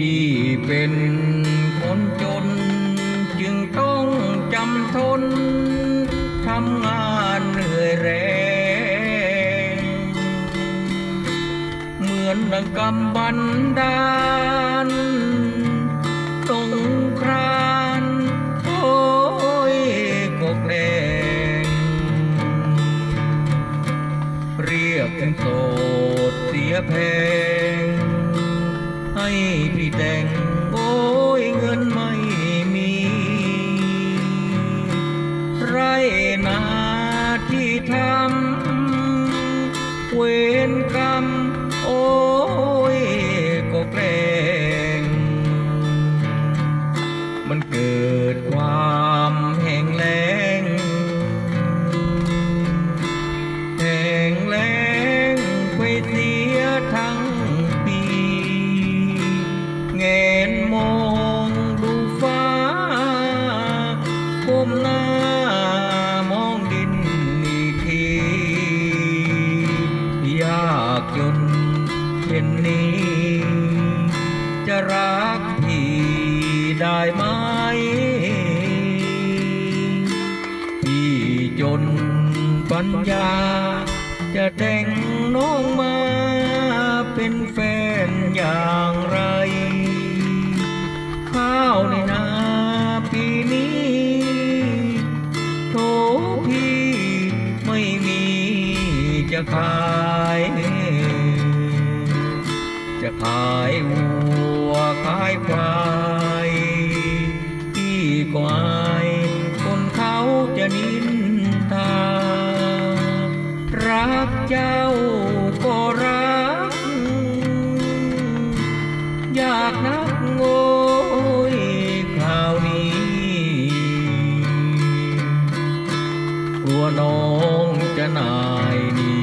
ที่เป็นคนจน จึงต้องจำทนทำงานเหนื่อยแรง เหมือนดังกำบันดาลสงครานโอ้ยกกแรงเรียกโสดเสียแพง ให้พี่แต่งโอ้ยเงินไม่มี ไรนาที่ทำเวรกรรมโอ้ยก็แกล้งมันเกิดความ จะรักพี่ได้ไหม พี่จนปัญญา จะแต่งน้องมาเป็นแฟนอย่างไร ข้าวในนาปีนี้โถพี่ไม่มีจะขายายควายพี่ก็อายคนเขาจะนินทา รักเจ้าก็รัก อยากนักโง่ยคราวนี้กลัวน้องจะนายนี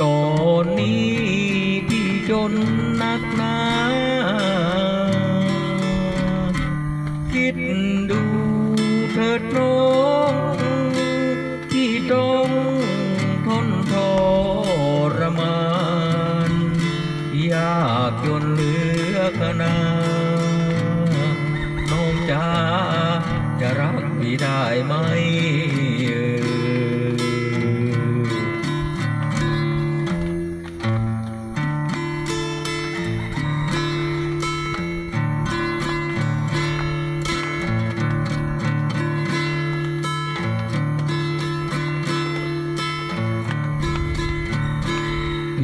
ตอนนี้พี่จนนัก รมานยากจนเหลือขนาน้องจ้าจะรักพี่ได้ไหม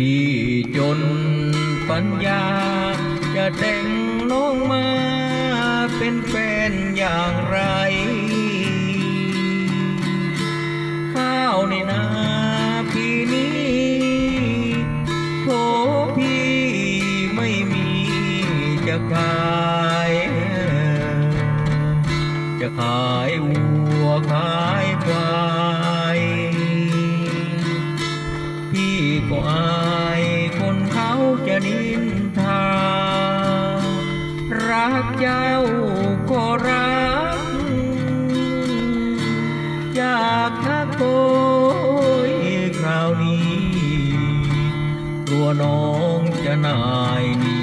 พี่จนปัญญา จะแต่งน้องมาเป็นแฟนอย่างไร ข้าวในนาพี่นี้โถพี่ไม่มีจะขาย จะขายวัวขาย นินทา รักเจ้าก็รัก อยากทักโอยคราวนี้กลัวน้องจะนายนี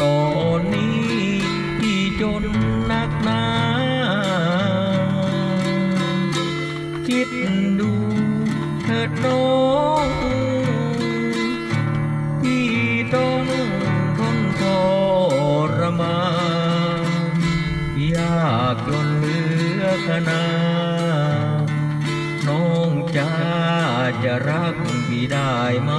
ตอนนี้ มายากจนเหลือขนาน้องจ้าจะรักพี่ได้ไหม